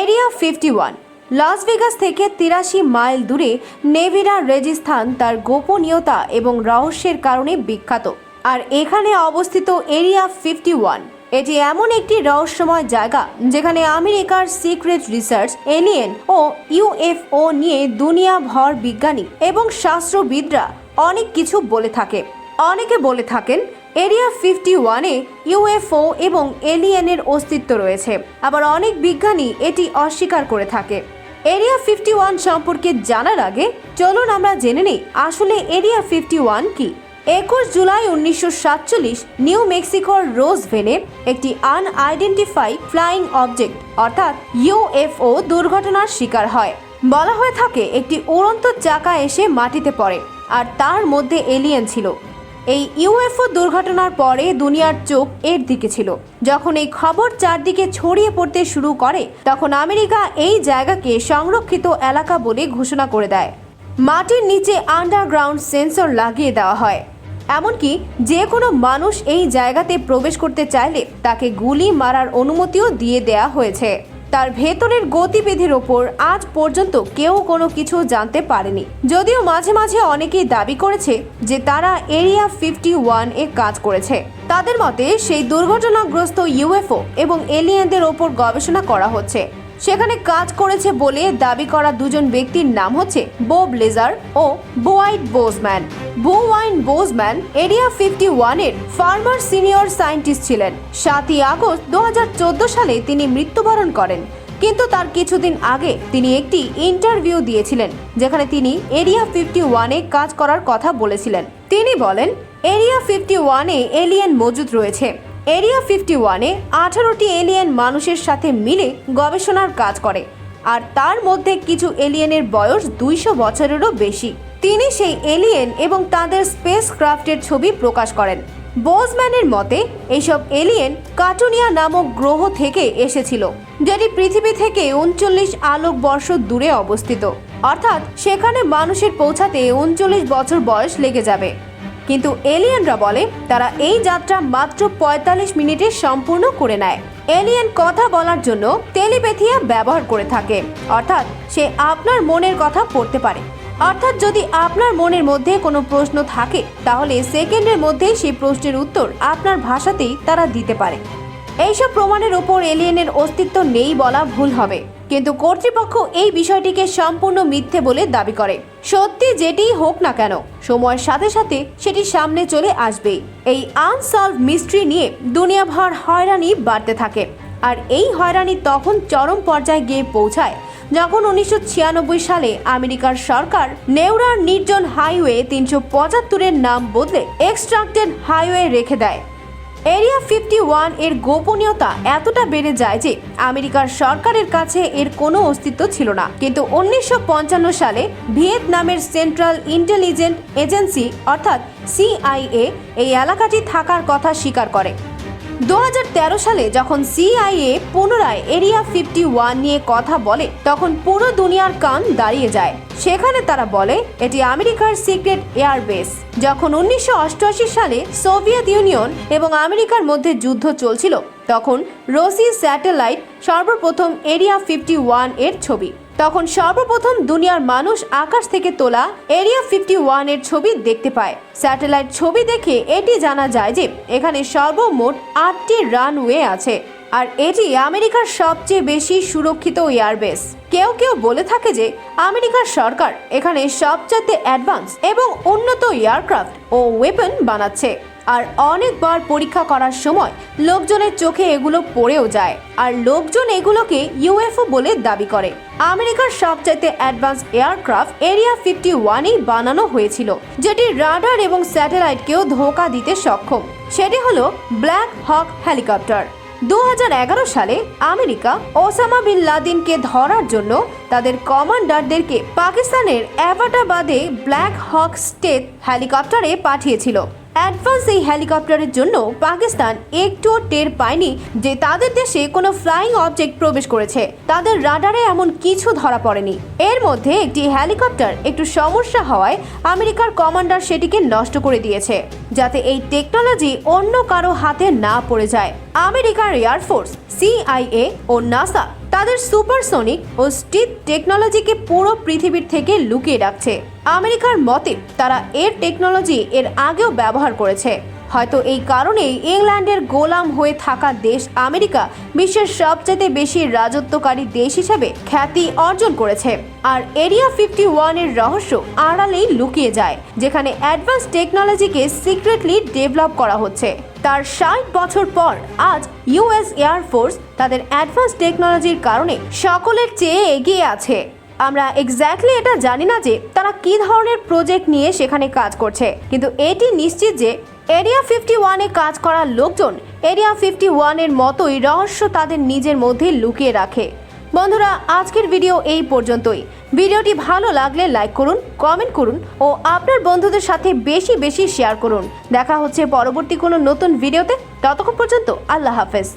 Area fifty one, Las Vegas থেকে তিরাশি mile দূরে নেভিরা রেজিস্থান তার গোপনীয়তা এবং রহস্যের কারণে বিখ্যাত। আর এখানে অবস্থিত এরিয়া ফিফটি ওয়ান, এটি এমন একটি রহস্যময় জায়গা যেখানে আমেরিকার সিক্রেট রিসার্চ, এলিয়েন ও ইউএফও নিয়ে দুনিয়া ভর বিজ্ঞানী এবং শাস্ত্রবিদরা অনেক কিছু বলে থাকে। অনেকে বলে থাকেন এরিয়া ফিফটি ওয়ানে ইউএফও এবং এলিয়েনের অস্তিত্ব রয়েছে। আবার অনেক বিজ্ঞানী এটি অস্বীকার করে থাকে। এরিয়া ফিফটি ওয়ান সম্পর্কে জানার আগে চলুন আমরা জেনে নিই আসলে এরিয়া ফিফটি ওয়ান কি। একুশ জুলাই উনিশশো সাতচল্লিশ নিউ মেক্সিকোর রোজ ভেনে একটি আনআইডেন্টিফাই ফ্লাইং অবজেক্ট, অর্থাৎ ইউএফও দুর্ঘটনার শিকার হয়। বলা হয়ে থাকে একটি উড়ন্ত চাকা এসে মাটিতে পড়ে, আর তার মধ্যে এলিয়েন ছিল। এই ইউএফও দুর্ঘটনার পরে দুনিয়ার চোখ এর দিকে ছিল। যখন এই খবর চারদিকে ছড়িয়ে পড়তে শুরু করে, তখন আমেরিকা এই জায়গাকে সংরক্ষিত এলাকা বলে ঘোষণা করে দেয়। মাটির নিচে আন্ডারগ্রাউন্ড সেন্সর লাগিয়ে দেওয়া হয়। এমনকি যে কোনো মানুষ এই জায়গাতে প্রবেশ করতে চাইলে তাকে গুলি মারার অনুমতিও দিয়ে দেয়া হয়েছে। তার ভেতরের গতিবিধির ওপর আজ পর্যন্ত কেউ কোনো কিছু জানতে পারেনি। যদিও মাঝে মাঝে অনেকেই দাবি করেছে যে তারা এরিয়া ফিফটি ওয়ান এ কাজ করেছে। তাদের মতে, সেই দুর্ঘটনাগ্রস্ত ইউএফও এবং এলিয়েনদের ওপর গবেষণা করা হচ্ছে। সেখানে কাজ করেছে বলে দাবি করা দুজন ব্যক্তির নাম হচ্ছে বোব লেজার ও Boyd Bushman. Boyd Bushman area fifty ওয়ানের ফার্মার সিনিয়র সায়েন্টিস্ট ছিলেন। সাতই আগস্ট দু হাজার চোদ্দ সালে তিনি মৃত্যুবরণ করেন। কিন্তু তার কিছুদিন আগে তিনি একটি ইন্টারভিউ দিয়েছিলেন, যেখানে তিনি এরিয়া ফিফটি ওয়ানে কাজ করার কথা বলেছিলেন। তিনি বলেন, এরিয়া ফিফটি ওয়ানে এলিয়েন মজুদ রয়েছে। এরিয়া ফিফটি ওয়ানে আঠারোটি এলিয়েন মানুষের সাথে মিলে গবেষণার কাজ করে, আর তার মধ্যে কিছু এলিয়েনের বয়স দুইশো বছরেরও বেশি। তিনি সেই এলিয়েন এবং তাদের স্পেস ক্রাফটের ছবি প্রকাশ করেন। বোজম্যানের মতে এইসব এলিয়েন কাটুনিয়া নামক গ্রহ থেকে এসেছিল, যেটি পৃথিবী থেকে উনচল্লিশ আলোক বর্ষ দূরে অবস্থিত। অর্থাৎ সেখানে মানুষের পৌঁছাতে উনচল্লিশ বছর বয়স লেগে যাবে। কিন্তু এলিয়েনরা বলে, তারা এই যাত্রা মাত্র পঁয়তাল্লিশ মিনিটে সম্পূর্ণ করে নেয়। এলিয়েন কথা বলার জন্য টেলিপ্যাথিয়া ব্যবহার করে থাকে, অর্থাৎ সে আপনার মনের কথা পড়তে পারে। অর্থাৎ যদি আপনার মনের মধ্যে কোনো প্রশ্ন থাকে, তাহলে সেকেন্ডের মধ্যেই সেই প্রশ্নের উত্তর আপনার ভাষাতেই তারা দিতে পারে। এইসব প্রমাণের ওপর এলিয়েনের অস্তিত্ব নেই বলা ভুল হবে। কিন্তু কর্তৃপক্ষ এই বিষয়টিকে সম্পূর্ণ মিথ্যে বলে দাবি করে। সত্যি যেটিই হোক না কেন, সময়ের সাথে সাথে সেটি সামনে চলে আসবেই। এই আনসলভ মিস্ট্রি নিয়ে দুনিয়াভর হয়রানি বাড়তে থাকে। আর এই হয়রানি তখন চরম পর্যায়ে গিয়ে পৌঁছায় যখন উনিশশো ছিয়ানব্বই সালে আমেরিকার সরকার নেউরার নির্জন হাইওয়ে তিনশো পঁচাত্তরের নাম বদলে এক্সট্রাক্টেড হাইওয়ে রেখে দেয়। এরিয়া ফিফটি ওয়ানের গোপনীয়তা এতটা বেড়ে যায় যে আমেরিকার সরকারের কাছে এর কোনো অস্তিত্ব ছিল না। কিন্তু উনিশশো পঞ্চান্ন সালে ভিয়েতনামের সেন্ট্রাল ইন্টেলিজেন্ট এজেন্সি অর্থাৎ সিআইএ এই এলাকাটি থাকার কথা স্বীকার করে। দু হাজার তেরো সালে যখন সিআইএ পুনরায় এরিয়া ফিফটি ওয়ান নিয়ে কথা বলে, তখন পুরো দুনিয়ার কান দাঁড়িয়ে যায়। সেখানে তারা বলে, এটি আমেরিকার সিক্রেট এয়ারবেস যখন উনিশশো অষ্টআশি সালে সোভিয়েত ইউনিয়ন এবং আমেরিকার মধ্যে যুদ্ধ চলছিল, তখন রোসি স্যাটেলাইট সর্বপ্রথম এরিয়া ফিফটি ওয়ানের ছবি। তখন সর্বপ্রথম দুনিয়ার মানুষ আকাশ থেকে তোলা এরিয়া ফিফটি ওয়ানের ছবি দেখতে পায়। স্যাটেলাইট ছবি দেখে এটি জানা যায় যে এখানে সর্বমোট আটটি রানওয়ে আছে, আর এটি আমেরিকার সবচেয়ে বেশি সুরক্ষিত এয়ারবেস কেউ কেউ বলে থাকে যে আমেরিকার সরকার এখানে সবচেয়ে অ্যাডভান্স এবং উন্নত এয়ারক্রাফট ও ওয়েপন বানাচ্ছে। আর অনেকবার পরীক্ষা করার সময় লোকজনের চোখে এগুলো পড়েও যায়। আর লোকজন এগুলোকে ইউএফও বলে দাবি করে। আমেরিকার সবচাইতে অ্যাডভান্স এয়ারক্রাফট এরিয়া ফিফটি ওয়ানেই বানানো হয়েছিল, যেটি রাডার এবং স্যাটেলাইটকেও ধোকা দিতে সক্ষম। সেটি হলো ব্ল্যাক হক হেলিকপ্টার। দু হাজার এগারো সালে আমেরিকা ওসামা বিন লাদেনকে ধরার জন্য তাদের কমান্ডারদেরকে পাকিস্তানের অ্যাভাটাবাদে ব্ল্যাক হক স্টেট হেলিকপ্টারে পাঠিয়েছিল। অ্যাডভান্স এই হেলিকপ্টারের জন্য পাকিস্তান একটুও টের পায়নি যে তাদের দেশে কোনো ফ্লাইং অবজেক্ট প্রবেশ করেছে। তাদের রাডারে এমন কিছু ধরা পড়েনি। এর মধ্যে একটি হেলিকপ্টার একটু সমস্যা হওয়ায় আমেরিকার কমান্ডার সেটিকে নষ্ট করে দিয়েছে, যাতে এই টেকনোলজি অন্য কারও হাতে না পড়ে যায়। আমেরিকার এয়ারফোর্স সিআইএ ও নাসা তাদের সুপারসোনিক ও স্টিথ টেকনোলজিকে পুরো পৃথিবীর থেকে লুকিয়ে রাখছে। আমেরিকার মতে, তারা এর টেকনোলজি এর আগেও ব্যবহার করেছে। হয়তো এই কারণেই ইংল্যান্ডের গোলাম হয়ে থাকা দেশ আমেরিকা বিশ্বের সবচেয়ে বেশি রাজত্বকারী দেশ হিসেবে খ্যাতি অর্জন করেছে। আর এরিয়া ফিফটি ওয়ানের রহস্য আড়ালেই লুকিয়ে যায়, যেখানে অ্যাডভান্স টেকনোলজিকে সিক্রেটলি ডেভেলপ করা হচ্ছে। তার ষাট বছর পর আজ ইউএস এয়ারফোর্স তাদের অ্যাডভান্স টেকনোলজির কারণে সকলের চেয়ে এগিয়ে আছে। আমরা এক্স্যাক্টলি এটা জানি না যে তারা কি ধরনের প্রজেক্ট নিয়ে সেখানে কাজ করছে, কিন্তু এটি নিশ্চিত যে এরিয়া ফিফটি ওয়ানে কাজ করার লোকজন এরিয়া ফিফটি ওয়ানের মতোই রহস্য তাদের নিজের মধ্যে লুকিয়ে রাখে। বন্ধুরা, আজকের ভিডিও এই পর্যন্তই। ভিডিওটি ভালো লাগলে লাইক করুন কমেন্ট করুন ও আপনার বন্ধুদের সাথে বেশি বেশি শেয়ার করুন। দেখা হচ্ছে পরবর্তী কোনো নতুন ভিডিওতে ততক্ষণ পর্যন্ত আল্লাহ হাফেজ।